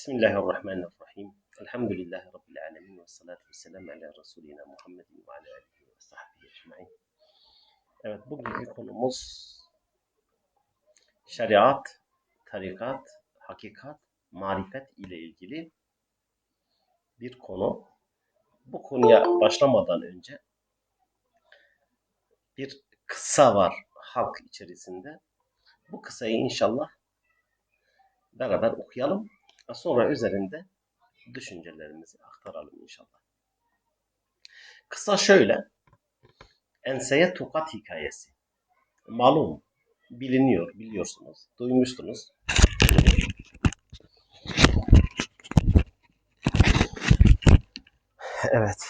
Bismillahirrahmanirrahim. Elhamdülillahi Rabbil alemin ve salatu ve selamu ala Resulina Muhammedin ve ala alihi ve sahbihi ecmain. Evet, bugünkü konumuz şeriat, tarikat, hakikat, marifet ile ilgili bir konu. Bu konuya başlamadan önce bir kısa var halk içerisinde. Bu kısayı inşallah beraber okuyalım. Sonra üzerinde düşüncelerimizi aktaralım inşallah. Kısa şöyle. Enseye tokat hikayesi. Malum, biliniyor, biliyorsunuz, duymuştunuz. Evet.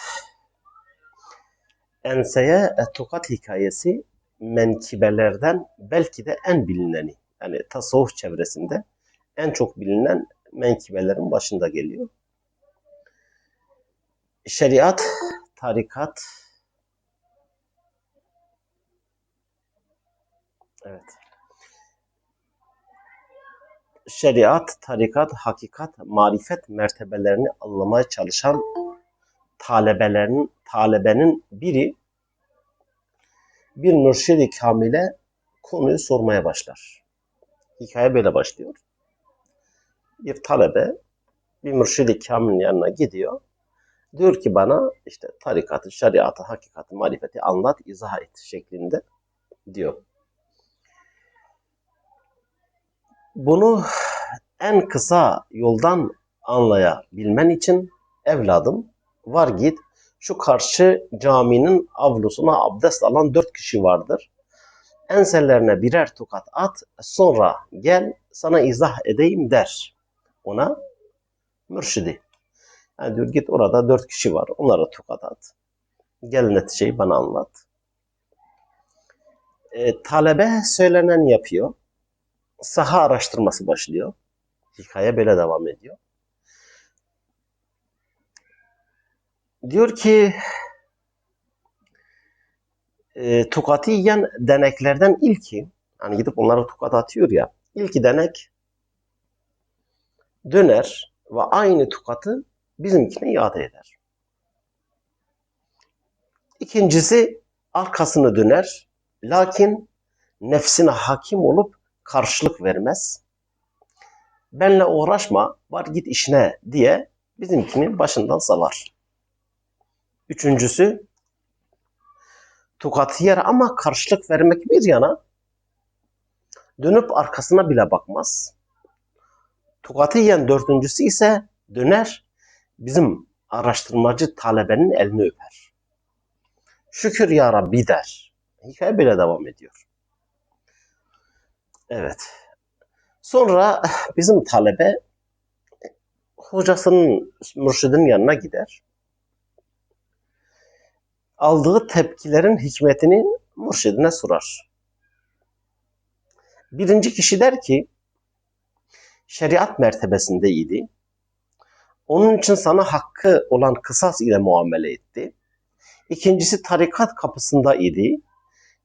Enseye tokat hikayesi menkibelerden belki de en bilineni. Yani tasavvuf çevresinde en çok bilinen menkibelerin başında geliyor. Şeriat, tarikat, evet. Şeriat, tarikat, hakikat, marifet mertebelerini anlamaya çalışan talebelerin, talebenin biri bir mürşid-i kamile konuyu sormaya başlar. Hikaye böyle başlıyor bir talebe bir mürşid-i kamilin yanına gidiyor. Diyor ki bana işte tarikatı, şeriatı, hakikati, marifeti anlat, izah et şeklinde diyor. Bunu en kısa yoldan anlayabilmen için evladım var git şu karşı caminin avlusuna abdest alan dört kişi vardır. Ensellerine birer tokat at sonra gel sana izah edeyim der ona mürşidi. Yani diyor git orada dört kişi var. Onlara tokat at. Gel neticeyi bana anlat. E, talebe söylenen yapıyor. Saha araştırması başlıyor. Hikaye böyle devam ediyor. Diyor ki e, tokatı yiyen deneklerden ilki hani gidip onlara tokat atıyor ya ilki denek döner ve aynı tukatı bizimkine iade eder. İkincisi arkasını döner lakin nefsine hakim olup karşılık vermez. Benle uğraşma, var git işine diye bizimkini başından savar. Üçüncüsü tukatı yer ama karşılık vermek bir yana dönüp arkasına bile bakmaz. Tokatı yiyen dördüncüsü ise döner bizim araştırmacı talebenin elini öper. Şükür ya Rabbi der. Hikaye böyle devam ediyor. Evet. Sonra bizim talebe hocasının, mürşidin yanına gider. Aldığı tepkilerin hikmetini mürşidine sorar. Birinci kişi der ki, şeriat mertebesindeydi. Onun için sana hakkı olan kısas ile muamele etti. İkincisi tarikat kapısında idi.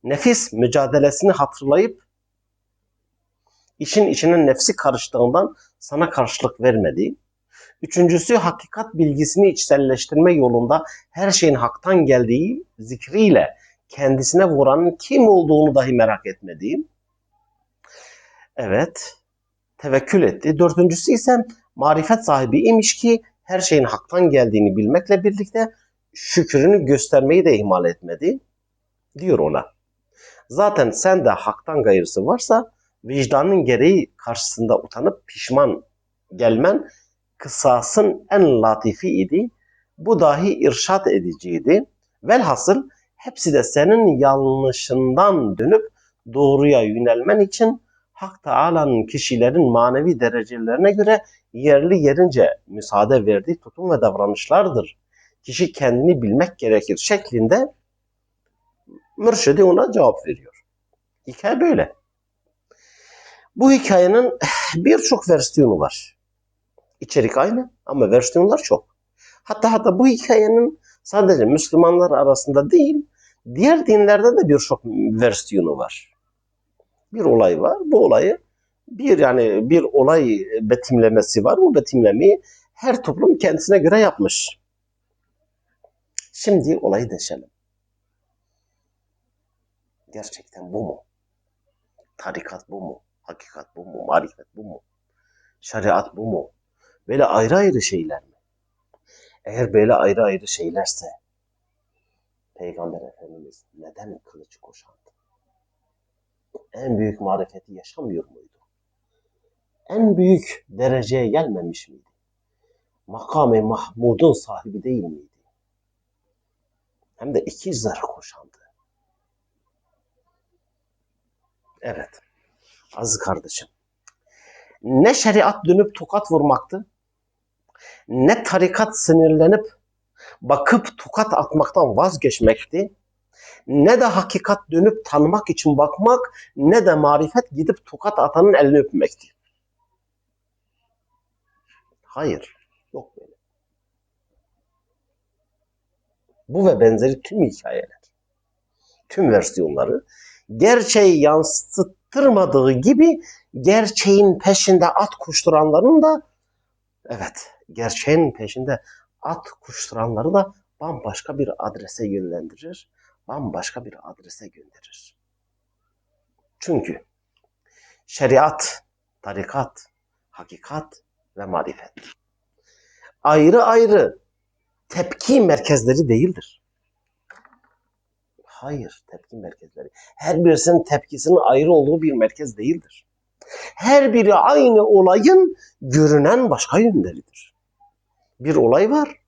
Nefis mücadelesini hatırlayıp işin içine nefsi karıştığından sana karşılık vermedi. Üçüncüsü hakikat bilgisini içselleştirme yolunda her şeyin haktan geldiği zikriyle kendisine vuranın kim olduğunu dahi merak etmedi. Evet, tevekkül etti. Dördüncüsü ise marifet sahibi imiş ki her şeyin haktan geldiğini bilmekle birlikte şükrünü göstermeyi de ihmal etmedi diyor ona. Zaten sen de haktan gayrısı varsa vicdanın gereği karşısında utanıp pişman gelmen kısasın en latifi idi. Bu dahi irşat ediciydi. Velhasıl hepsi de senin yanlışından dönüp doğruya yönelmen için Hak Teala'nın kişilerin manevi derecelerine göre yerli yerince müsaade verdiği tutum ve davranışlardır. Kişi kendini bilmek gerekir şeklinde mürşidi ona cevap veriyor. Hikaye böyle. Bu hikayenin birçok versiyonu var. İçerik aynı ama versiyonlar çok. Hatta hatta bu hikayenin sadece Müslümanlar arasında değil, diğer dinlerde de birçok versiyonu var bir olay var. Bu olayı bir yani bir olay betimlemesi var. Bu betimlemeyi her toplum kendisine göre yapmış. Şimdi olayı deşelim. Gerçekten bu mu? Tarikat bu mu? Hakikat bu mu? Marifet bu mu? Şeriat bu mu? Böyle ayrı ayrı şeyler mi? Eğer böyle ayrı ayrı şeylerse Peygamber Efendimiz neden kılıç kuşandı? En büyük marifeti yaşamıyor muydu? En büyük dereceye gelmemiş miydi? Makam-ı Mahmud'un sahibi değil miydi? Hem de iki zırh kuşandı. Evet. Aziz kardeşim. Ne şeriat dönüp tokat vurmaktı, ne tarikat sinirlenip bakıp tokat atmaktan vazgeçmekti, ne de hakikat dönüp tanımak için bakmak, ne de marifet gidip tokat atanın elini öpmekti. Hayır, yok böyle. Bu ve benzeri tüm hikayeler, tüm versiyonları gerçeği yansıttırmadığı gibi gerçeğin peşinde at koşturanların da evet gerçeğin peşinde at koşturanları da bambaşka bir adrese yönlendirir, bambaşka bir adrese gönderir. Çünkü şeriat, tarikat, hakikat ve marifet ayrı ayrı tepki merkezleri değildir. Hayır, tepki merkezleri. Her birisinin tepkisinin ayrı olduğu bir merkez değildir. Her biri aynı olayın görünen başka yönleridir. Bir olay var.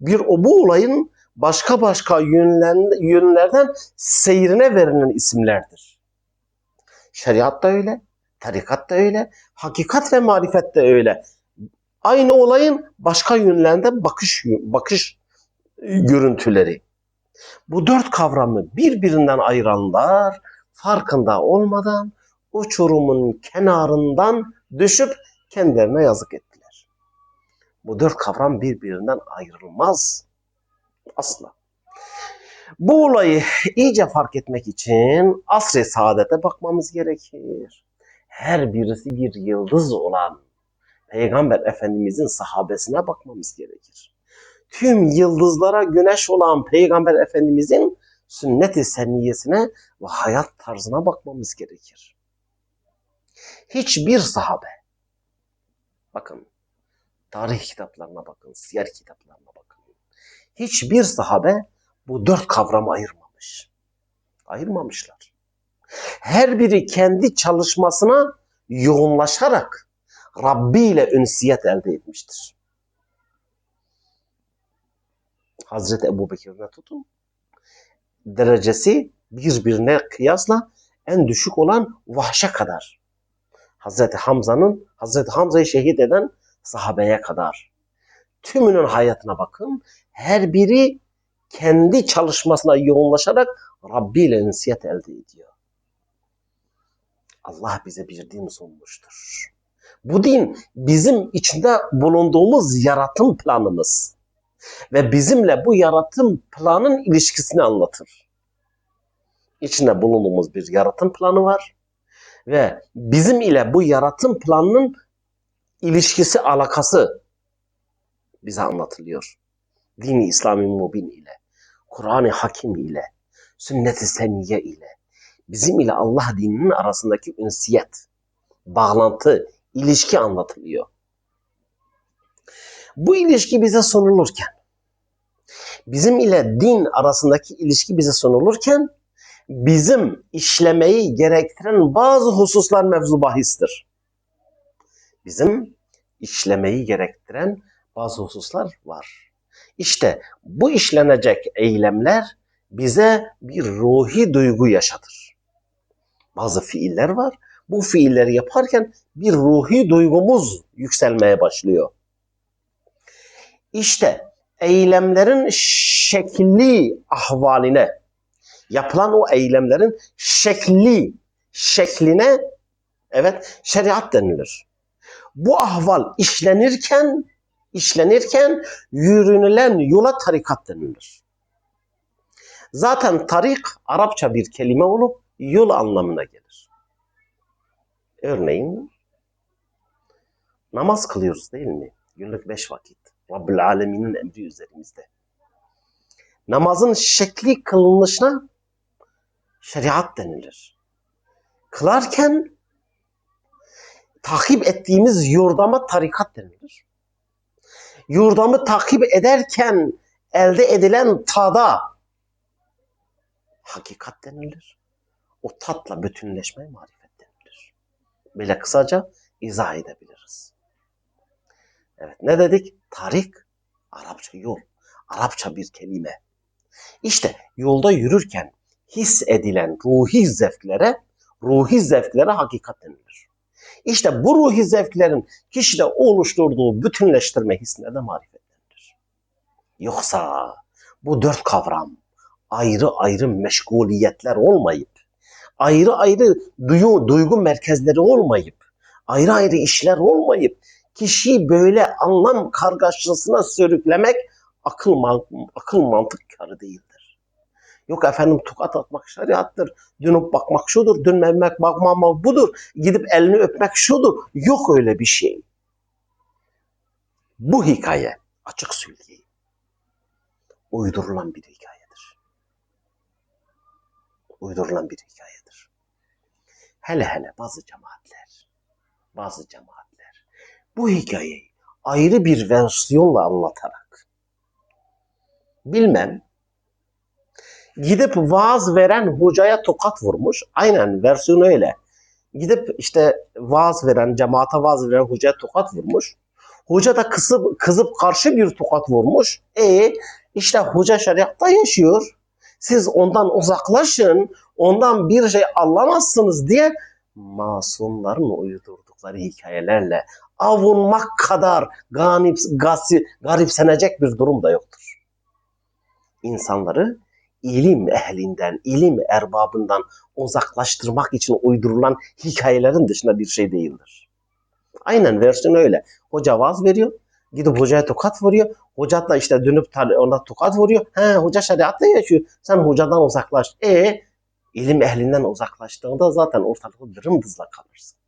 Bir o bu olayın başka başka yönlerden seyrine verilen isimlerdir. Şeriat da öyle, tarikat da öyle, hakikat ve marifet de öyle. Aynı olayın başka yönlerinde bakış bakış görüntüleri. Bu dört kavramı birbirinden ayıranlar farkında olmadan uçurumun kenarından düşüp kendilerine yazık ettiler. Bu dört kavram birbirinden ayrılmaz asla. Bu olayı iyice fark etmek için asr-ı saadete bakmamız gerekir. Her birisi bir yıldız olan Peygamber Efendimizin sahabesine bakmamız gerekir tüm yıldızlara güneş olan Peygamber Efendimizin sünnet-i senniyesine ve hayat tarzına bakmamız gerekir. Hiçbir sahabe, bakın tarih kitaplarına bakın, siyer kitaplarına bakın. Hiçbir sahabe bu dört kavramı ayırmamış. Ayırmamışlar. Her biri kendi çalışmasına yoğunlaşarak Rabbi ile ünsiyet elde etmiştir. Hazreti Ebu Bekir'den tutun. Derecesi birbirine kıyasla en düşük olan vahşa kadar. Hazreti Hamza'nın, Hazreti Hamza'yı şehit eden sahabeye kadar. Tümünün hayatına bakın. Her biri kendi çalışmasına yoğunlaşarak Rabbi ile ünsiyet elde ediyor. Allah bize bir din sunmuştur. Bu din bizim içinde bulunduğumuz yaratım planımız ve bizimle bu yaratım planın ilişkisini anlatır. İçinde bulunduğumuz bir yaratım planı var ve bizim ile bu yaratım planının ilişkisi, alakası bize anlatılıyor. Dini İslami Mubin ile, Kur'an-ı Hakim ile, Sünnet-i Seniyye ile, bizim ile Allah dininin arasındaki ünsiyet, bağlantı, ilişki anlatılıyor. Bu ilişki bize sunulurken, bizim ile din arasındaki ilişki bize sunulurken, bizim işlemeyi gerektiren bazı hususlar mevzu bahistir. Bizim işlemeyi gerektiren bazı hususlar var. İşte bu işlenecek eylemler bize bir ruhi duygu yaşatır. Bazı fiiller var. Bu fiilleri yaparken bir ruhi duygumuz yükselmeye başlıyor. İşte eylemlerin şekli ahvaline, yapılan o eylemlerin şekli, şekline evet şeriat denilir. Bu ahval işlenirken işlenirken yürünülen yola tarikat denilir. Zaten tarik Arapça bir kelime olup yol anlamına gelir. Örneğin Namaz kılıyoruz değil mi? Günlük beş vakit. Rabbül Alemin'in emri üzerimizde. Namazın şekli kılınışına şeriat denilir. Kılarken takip ettiğimiz yordama tarikat denilir. Yordamı takip ederken elde edilen tada hakikat denilir. O tatla bütünleşmeye marifet denilir. Böyle kısaca izah edebiliriz. Evet ne dedik? Tarik, Arapça yol. Arapça bir kelime. İşte yolda yürürken his edilen ruhi zevklere, ruhi zevklere hakikat denilir. İşte bu ruhi zevklerin kişide oluşturduğu bütünleştirme hissine de marifet denilir. Yoksa bu dört kavram ayrı ayrı meşguliyetler olmayıp, ayrı ayrı duyu, duygu merkezleri olmayıp, ayrı ayrı işler olmayıp, kişiyi böyle anlam kargaşasına sürüklemek akıl, akıl mantık karı değildir. Yok efendim tokat atmak şeriattır, dönüp bakmak şudur, dönmemek bakmamak budur, gidip elini öpmek şudur. Yok öyle bir şey. Bu hikaye açık söyleyeyim. Uydurulan bir hikayedir. Uydurulan bir hikayedir. Hele hele bazı cemaatler, bazı cemaatler bu hikayeyi ayrı bir versiyonla anlatarak bilmem gidip vaaz veren hocaya tokat vurmuş. Aynen versiyon öyle. Gidip işte vaaz veren, cemaate vaaz veren hocaya tokat vurmuş. Hoca da kızıp, kızıp karşı bir tokat vurmuş. E işte hoca şeriatta yaşıyor. Siz ondan uzaklaşın, ondan bir şey anlamazsınız diye masumların uydurdukları hikayelerle avunmak kadar ganip, gasi, garipsenecek bir durum da yoktur. İnsanları ilim ehlinden, ilim erbabından uzaklaştırmak için uydurulan hikayelerin dışında bir şey değildir. Aynen versiyon öyle. Hoca vaaz veriyor. Gidip hocaya tokat vuruyor. Hoca da işte dönüp ona tokat vuruyor. He hoca şeriatta yaşıyor. Sen hocadan uzaklaş. E ilim ehlinden uzaklaştığında zaten ortalıkta dırımdızla kalırsın.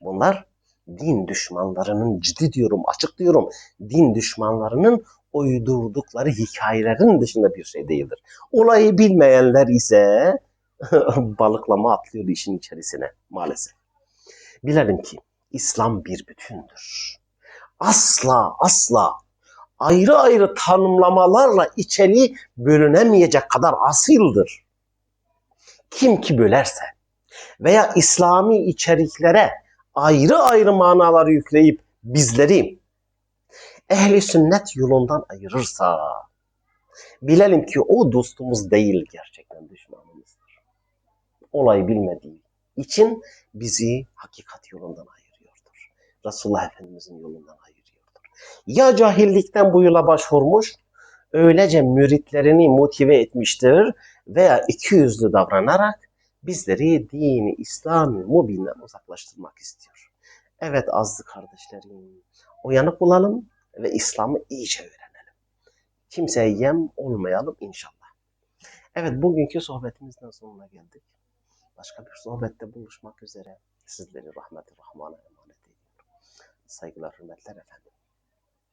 Bunlar din düşmanlarının ciddi diyorum, açık diyorum. Din düşmanlarının uydurdukları hikayelerin dışında bir şey değildir. Olayı bilmeyenler ise balıklama atlıyor işin içerisine maalesef. Bilelim ki İslam bir bütündür. Asla asla ayrı ayrı tanımlamalarla içeriği bölünemeyecek kadar asildir. Kim ki bölerse veya İslami içeriklere ayrı ayrı manalar yükleyip bizleri ehli sünnet yolundan ayırırsa bilelim ki o dostumuz değil gerçekten düşmanımızdır. Olayı bilmediği için bizi hakikat yolundan ayırıyordur. Resulullah Efendimizin yolundan ayırıyordur. Ya cahillikten bu yola başvurmuş, öylece müritlerini motive etmiştir veya iki yüzlü davranarak bizleri dini İslami mubinden uzaklaştırmak istiyor. Evet azdı kardeşlerim, uyanık olalım ve İslam'ı iyice öğrenelim. Kimseye yem olmayalım inşallah. Evet bugünkü sohbetimizden sonuna geldik. Başka bir sohbette buluşmak üzere. Sizleri rahmeti rahmana emanet ediyorum. Saygılar, hürmetler efendim.